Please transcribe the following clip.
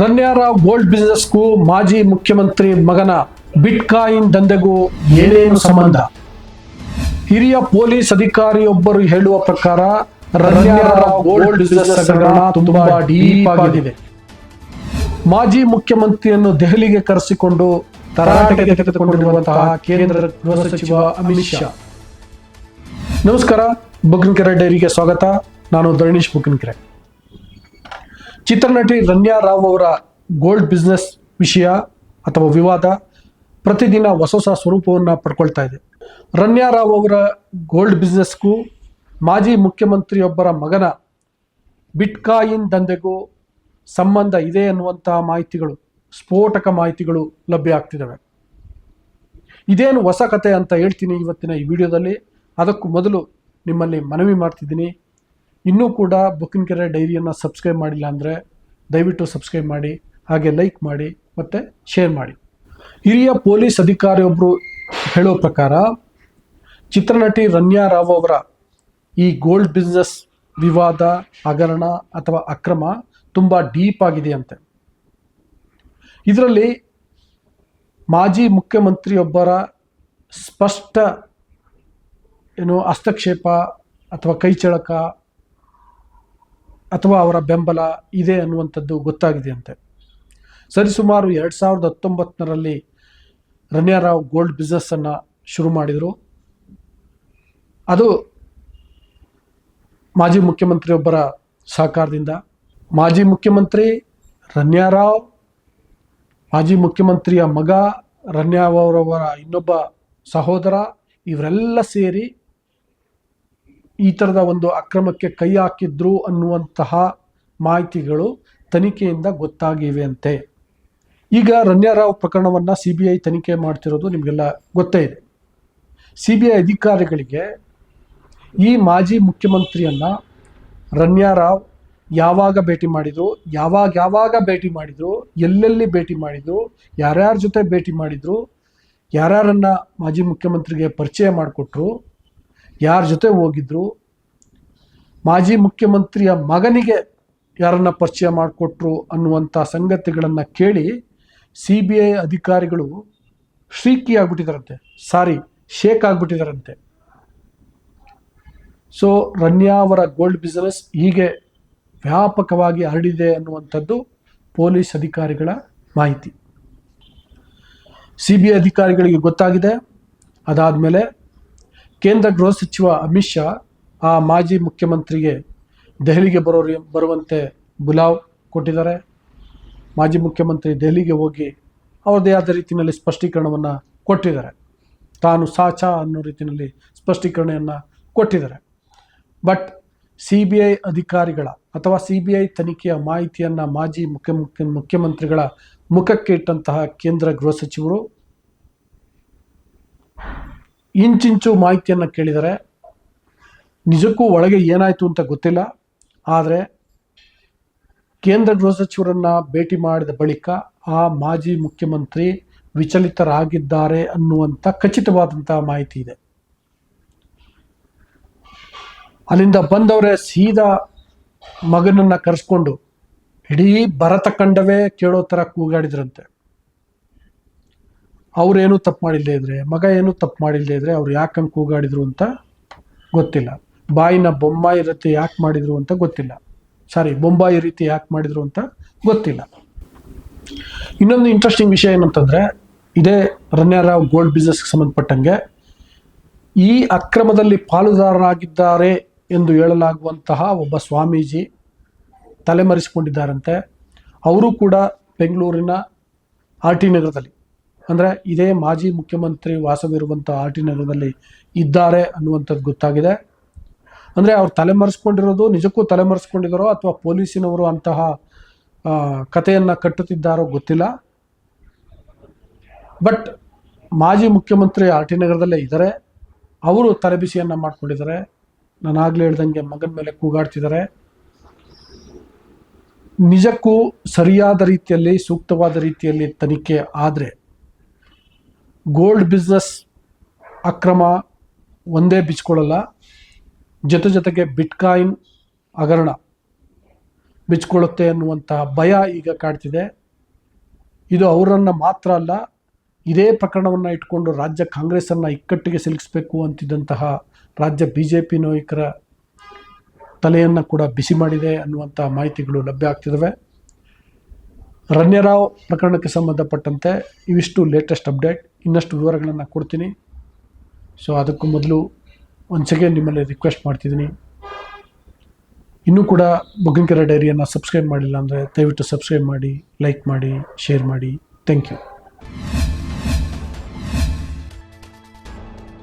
ರನ್ಯಾರ gold ಬಿಸ್ನೆಸ್ಗೂ ಮಾಜಿ ಮುಖ್ಯಮಂತ್ರಿ ಮಗನ ಬಿಟ್ಕಾಯಿನ್ ದಂಧೆಗೂ ಏನೇನು ಸಂಬಂಧ? ಹಿರಿಯ ಪೊಲೀಸ್ ಅಧಿಕಾರಿಯೊಬ್ಬರು ಹೇಳುವ ಪ್ರಕಾರ ಗೋಲ್ಡ್ ತುಂಬಾ ಡೀಪ್ ಆಗಿದೆ. ಮಾಜಿ ಮುಖ್ಯಮಂತ್ರಿಯನ್ನು ದೆಹಲಿಗೆ ಕರೆಸಿಕೊಂಡು ತರಾಟೆಗೆ ತೆಗೆದುಕೊಂಡಿರುವಂತಹ ಕೇಂದ್ರ ಗೃಹ ಸಚಿವ ಅಮಿತ್ ಶಾ. ನಮಸ್ಕಾರ ಬುಗ್ನಕೆರೆ ಡೈರಿಗೆ ಸ್ವಾಗತ. ನಾನು ಧರಣೀಶ್ ಬುಗ್ನಕೆರೆ ಚಿತ್ರನಟಿ ರನ್ಯಾ ರಾವ್ ಅವರ ಗೋಲ್ಡ್ ಬಿಸ್ನೆಸ್ ವಿಷಯ ಅಥವಾ ವಿವಾದ ಪ್ರತಿದಿನ ಹೊಸ ಹೊಸ ಸ್ವರೂಪವನ್ನು ಪಡ್ಕೊಳ್ತಾ ಇದೆ. ರನ್ಯಾ ರಾವ್ ಅವರ ಗೋಲ್ಡ್ ಬಿಸ್ನೆಸ್ಗೂ ಮಾಜಿ ಮುಖ್ಯಮಂತ್ರಿಯೊಬ್ಬರ ಮಗನ ಬಿಟ್ಕಾಯಿನ್ ದಂಧೆಗೂ ಸಂಬಂಧ ಇದೆ ಅನ್ನುವಂತಹ ಮಾಹಿತಿಗಳು, ಸ್ಫೋಟಕ ಮಾಹಿತಿಗಳು ಲಭ್ಯ ಆಗ್ತಿದ್ದಾವೆ. ಇದೇನು ಹೊಸ ಕತೆ ಅಂತ ಹೇಳ್ತೀನಿ ಇವತ್ತಿನ ಈ ವಿಡಿಯೋದಲ್ಲಿ. ಅದಕ್ಕೂ ಮೊದಲು ನಿಮ್ಮಲ್ಲಿ ಮನವಿ ಮಾಡ್ತಿದ್ದೀನಿ. ಇನ್ನೂ ಕೂಡ ಬುಕ್ಕಿನ ಕೆರೆ ಡೈರಿಯನ್ನು ಸಬ್ಸ್ಕ್ರೈಬ್ ಮಾಡಿಲ್ಲ ಅಂದರೆ ದಯವಿಟ್ಟು ಸಬ್ಸ್ಕ್ರೈಬ್ ಮಾಡಿ, ಹಾಗೆ ಲೈಕ್ ಮಾಡಿ ಮತ್ತು ಶೇರ್ ಮಾಡಿ. ಹಿರಿಯ ಪೊಲೀಸ್ ಅಧಿಕಾರಿಯೊಬ್ಬರು ಹೇಳೋ ಪ್ರಕಾರ ಚಿತ್ರನಟಿ ರನ್ಯಾ ರಾವ್ ಅವರ ಈ ಗೋಲ್ಡ್ ಬಿಸ್ನೆಸ್ ವಿವಾದ, ಹಗರಣ ಅಥವಾ ಅಕ್ರಮ ತುಂಬ ಡೀಪ್ ಆಗಿದೆಯಂತೆ ಇದರಲ್ಲಿ ಮಾಜಿ ಮುಖ್ಯಮಂತ್ರಿಯೊಬ್ಬರ ಸ್ಪಷ್ಟ ಏನು ಹಸ್ತಕ್ಷೇಪ ಅಥವಾ ಕೈಚಳಕ ಅಥವಾ ಅವರ ಬೆಂಬಲ ಇದೆ ಅನ್ನುವಂಥದ್ದು ಗೊತ್ತಾಗಿದೆಯಂತೆ. ಸರಿಸುಮಾರು ಎರಡು ಸಾವಿರದ ಹತ್ತೊಂಬತ್ತರಲ್ಲಿ ರಮ್ಯಾರಾವ್ ಗೋಲ್ಡ್ ಬಿಸ್ನೆಸ್ಸನ್ನು ಶುರು ಮಾಡಿದರು. ಅದು ಮಾಜಿ ಮುಖ್ಯಮಂತ್ರಿಯೊಬ್ಬರ ಸಹಕಾರದಿಂದ. ಮಾಜಿ ಮುಖ್ಯಮಂತ್ರಿ ರನ್ಯಾರಾವ್, ಮಾಜಿ ಮುಖ್ಯಮಂತ್ರಿಯ ಮಗ ರನ್ಯಾವ್ ಅವರವರ ಇನ್ನೊಬ್ಬ ಸಹೋದರ, ಇವರೆಲ್ಲ ಸೇರಿ ಈ ಥರದ ಒಂದು ಅಕ್ರಮಕ್ಕೆ ಕೈ ಹಾಕಿದ್ರು ಅನ್ನುವಂತಹ ಮಾಹಿತಿಗಳು ತನಿಖೆಯಿಂದ ಗೊತ್ತಾಗಿವೆ ಅಂತೆ ಈಗ ರನ್ಯಾರಾವ್ ಪ್ರಕರಣವನ್ನು ಸಿ ಬಿ ಐ ತನಿಖೆ ಮಾಡ್ತಿರೋದು ನಿಮಗೆಲ್ಲ ಗೊತ್ತೇ ಇದೆ. ಸಿ ಬಿ ಐ ಅಧಿಕಾರಿಗಳಿಗೆ ಈ ಮಾಜಿ ಮುಖ್ಯಮಂತ್ರಿಯನ್ನ ರನ್ಯಾರಾವ್ ಯಾವಾಗ ಭೇಟಿ ಮಾಡಿದ್ರು, ಯಾವಾಗ ಯಾವಾಗ ಭೇಟಿ ಮಾಡಿದ್ರು, ಎಲ್ಲೆಲ್ಲಿ ಭೇಟಿ ಮಾಡಿದ್ರು, ಯಾರ್ಯಾರ ಜೊತೆ ಭೇಟಿ ಮಾಡಿದ್ರು, ಯಾರ್ಯಾರನ್ನು ಮಾಜಿ ಮುಖ್ಯಮಂತ್ರಿಗೆ ಪರಿಚಯ ಮಾಡಿಕೊಟ್ರು ಯಾರ ಜೊತೆ ಹೋಗಿದ್ರು? ಮಾಜಿ ಮುಖ್ಯಮಂತ್ರಿಯ ಮಗನಿಗೆ ಯಾರನ್ನ ಪರಿಚಯ ಮಾಡಿಕೊಟ್ರು ಅನ್ನುವಂಥ ಸಂಗತಿಗಳನ್ನು ಕೇಳಿ ಸಿ ಬಿ ಐ ಅಧಿಕಾರಿಗಳು ಶ್ರೀಕಿ ಆಗ್ಬಿಟ್ಟಿದಾರಂತೆ. ಸಾರಿ ಶೇಕ್ ಆಗ್ಬಿಟ್ಟಿದಾರಂತೆ. ಸೊ ರನ್ಯಾ ಅವರ ಗೋಲ್ಡ್ ಬಿಸ್ನೆಸ್ ಹೀಗೆ ವ್ಯಾಪಕವಾಗಿ ಹರಡಿದೆ ಅನ್ನುವಂಥದ್ದು ಪೊಲೀಸ್ ಅಧಿಕಾರಿಗಳ ಮಾಹಿತಿ. ಸಿ ಬಿ ಐ ಅಧಿಕಾರಿಗಳಿಗೆ ಗೊತ್ತಾಗಿದೆ. ಅದಾದಮೇಲೆ ಕೇಂದ್ರ ಗೃಹ ಸಚಿವ ಅಮಿತ್ ಶಾ ಆ ಮಾಜಿ ಮುಖ್ಯಮಂತ್ರಿಗೆ ದೆಹಲಿಗೆ ಬರೋ ಬರುವಂತೆ ಬುಲಾವ್ ಕೊಟ್ಟಿದ್ದಾರೆ. ಮಾಜಿ ಮುಖ್ಯಮಂತ್ರಿ ದೆಹಲಿಗೆ ಹೋಗಿ ಅವ್ರದ್ದೇ ಆದ ರೀತಿಯಲ್ಲಿ ಸ್ಪಷ್ಟೀಕರಣವನ್ನು ಕೊಟ್ಟಿದ್ದಾರೆ. ತಾನು ಸಾಚ ಅನ್ನೋ ರೀತಿಯಲ್ಲಿ ಸ್ಪಷ್ಟೀಕರಣೆಯನ್ನು ಕೊಟ್ಟಿದ್ದಾರೆ. ಬಟ್ ಸಿ ಬಿ ಐ ಅಧಿಕಾರಿಗಳ ಅಥವಾ ಸಿ ಬಿ ಐ ತನಿಖೆಯ ಮಾಹಿತಿಯನ್ನು ಮಾಜಿ ಮುಖ್ಯ ಮುಖ್ಯಮಂತ್ರಿಗಳ ಮುಖಕ್ಕೆ ಇಟ್ಟಂತಹ ಕೇಂದ್ರ ಗೃಹ ಸಚಿವರು ಇಂಚಿಂಚು ಮಾಹಿತಿಯನ್ನು ಕೇಳಿದರೆ ನಿಜಕ್ಕೂ ಒಳಗೆ ಏನಾಯಿತು ಅಂತ ಗೊತ್ತಿಲ್ಲ. ಆದರೆ ಕೇಂದ್ರ ಗೃಹ ಸಚಿವರನ್ನು ಭೇಟಿ ಮಾಡಿದ ಬಳಿಕ ಆ ಮಾಜಿ ಮುಖ್ಯಮಂತ್ರಿ ವಿಚಲಿತರಾಗಿದ್ದಾರೆ ಅನ್ನುವಂಥ ಖಚಿತವಾದಂತಹ ಮಾಹಿತಿ ಇದೆ. ಅಲ್ಲಿಂದ ಬಂದವರೇ ಸೀದಾ ಮಗನನ್ನ ಕರೆಸ್ಕೊಂಡು, ಇಡೀ ಭರತ ಕಂಡವೇ ಕೇಳೋ ಥರ ಕೂಗಾಡಿದ್ರಂತೆ. ಅವ್ರೇನು ತಪ್ಪು ಮಾಡಿಲ್ಲದೆ ಇದ್ರೆ, ಮಗ ಏನು ತಪ್ಪು ಮಾಡಿಲ್ಲದೆ ಇದ್ರೆ ಅವ್ರು ಯಾಕಂಗೆ ಕೂಗಾಡಿದ್ರು ಅಂತ ಗೊತ್ತಿಲ್ಲ. ಬಾಯಿನ ಬೊಂಬಾಯಿ ರೀತಿ ಯಾಕೆ ಮಾಡಿದ್ರು ಅಂತ ಗೊತ್ತಿಲ್ಲ. ಸಾರಿ, ಬೊಂಬಾಯಿ ರೀತಿ ಯಾಕೆ ಮಾಡಿದ್ರು ಅಂತ ಗೊತ್ತಿಲ್ಲ. ಇನ್ನೊಂದು ಇಂಟ್ರೆಸ್ಟಿಂಗ್ ವಿಷಯ ಏನಂತಂದ್ರೆ, ಇದೇ ರನ್ಯಾರಾವ್ ಗೋಲ್ಡ್ ಬಿಸ್ನೆಸ್ಗೆ ಸಂಬಂಧಪಟ್ಟಂಗೆ ಈ ಅಕ್ರಮದಲ್ಲಿ ಪಾಲುದಾರರಾಗಿದ್ದಾರೆ ಎಂದು ಹೇಳಲಾಗುವಂತಹ ಒಬ್ಬ ಸ್ವಾಮೀಜಿ ತಲೆಮರೆಸಿಕೊಂಡಿದ್ದಾರಂತೆ. ಅವರು ಕೂಡ ಬೆಂಗಳೂರಿನ ಆರ್ ಟಿ ನಗರದಲ್ಲಿ. ಅಂದರೆ ಇದೇ ಮಾಜಿ ಮುಖ್ಯಮಂತ್ರಿ ವಾಸವಿರುವಂಥ ಆರ್ ಟಿ ನಗರದಲ್ಲಿ ಇದ್ದಾರೆ ಅನ್ನುವಂಥದ್ದು ಗೊತ್ತಾಗಿದೆ. ಅಂದರೆ ಅವ್ರು ತಲೆಮರೆಸ್ಕೊಂಡಿರೋದು, ನಿಜಕ್ಕೂ ತಲೆಮರೆಸ್ಕೊಂಡಿದ್ದಾರೋ ಅಥವಾ ಪೊಲೀಸಿನವರು ಅಂತಹ ಕಥೆಯನ್ನು ಕಟ್ಟುತ್ತಿದ್ದಾರೋ ಗೊತ್ತಿಲ್ಲ. ಬಟ್ ಮಾಜಿ ಮುಖ್ಯಮಂತ್ರಿ ಆರ್ ಟಿ ನಗರದಲ್ಲೇ ಇದ್ದಾರೆ. ಅವರು ತಲೆಬಿಸಿಯನ್ನು ಮಾಡ್ಕೊಂಡಿದ್ದಾರೆ. ನಾನು ಆಗಲೇ ಹೇಳ್ದಂಗೆ ಮಗನ ಮೇಲೆ ಕೂಗಾಡ್ತಿದ್ದಾರೆ. ನಿಜಕ್ಕೂ ಸರಿಯಾದ ರೀತಿಯಲ್ಲಿ, ಸೂಕ್ತವಾದ ರೀತಿಯಲ್ಲಿ ತನಿಖೆ ಆದರೆ ಗೋಲ್ಡ್ ಬಿಸ್ನೆಸ್ ಅಕ್ರಮ ಒಂದೇ ಬಿಚ್ಕೊಳ್ಳಲ್ಲ. ಜೊತೆ ಜೊತೆಗೆ ಬಿಟ್ಕಾಯಿನ್ ಹಗರಣ ಬಿಚ್ಕೊಳ್ಳುತ್ತೆ ಅನ್ನುವಂತಹ ಭಯ ಈಗ ಕಾಡ್ತಿದೆ. ಇದು ಅವರನ್ನು ಮಾತ್ರ ಅಲ್ಲ, ಇದೇ ಪ್ರಕರಣವನ್ನು ಇಟ್ಕೊಂಡು ರಾಜ್ಯ ಕಾಂಗ್ರೆಸ್ಸನ್ನು ಇಕ್ಕಟ್ಟಿಗೆ ಸಿಲುಕಿಸಬೇಕು ಅಂತಿದ್ದಂತಹ ರಾಜ್ಯ ಬಿ ಜೆ ಪಿ ನಾಯಕರ ತಲೆಯನ್ನು ಕೂಡ ಬಿಸಿ ಮಾಡಿದೆ ಅನ್ನುವಂಥ ಮಾಹಿತಿಗಳು ಲಭ್ಯ ಆಗ್ತಿದ್ದಾವೆ ರಣ್ಯರಾವ್ ಪ್ರಕರಣಕ್ಕೆ ಸಂಬಂಧಪಟ್ಟಂತೆ ಇವಿಷ್ಟು ಲೇಟೆಸ್ಟ್ ಅಪ್ಡೇಟ್ ಇನ್ನಷ್ಟು ವಿವರಗಳನ್ನು ಕೊಡ್ತೀನಿ. ಸೊ ಅದಕ್ಕೂ ಮೊದಲು ಒನ್ಸ್ ಅಗೇನ್ ನಿಮ್ಮಲ್ಲಿ ರಿಕ್ವೆಸ್ಟ್ ಮಾಡ್ತಿದ್ದೀನಿ. ಇನ್ನೂ ಕೂಡ ಬುಗ್ಗಿನಕೆರೆ ಡೈರಿಯನ್ನು ಸಬ್ಸ್ಕ್ರೈಬ್ ಮಾಡಿಲ್ಲ ಅಂದರೆ ದಯವಿಟ್ಟು ಸಬ್ಸ್ಕ್ರೈಬ್ ಮಾಡಿ ಲೈಕ್ ಮಾಡಿ ಶೇರ್ ಮಾಡಿ. Thank you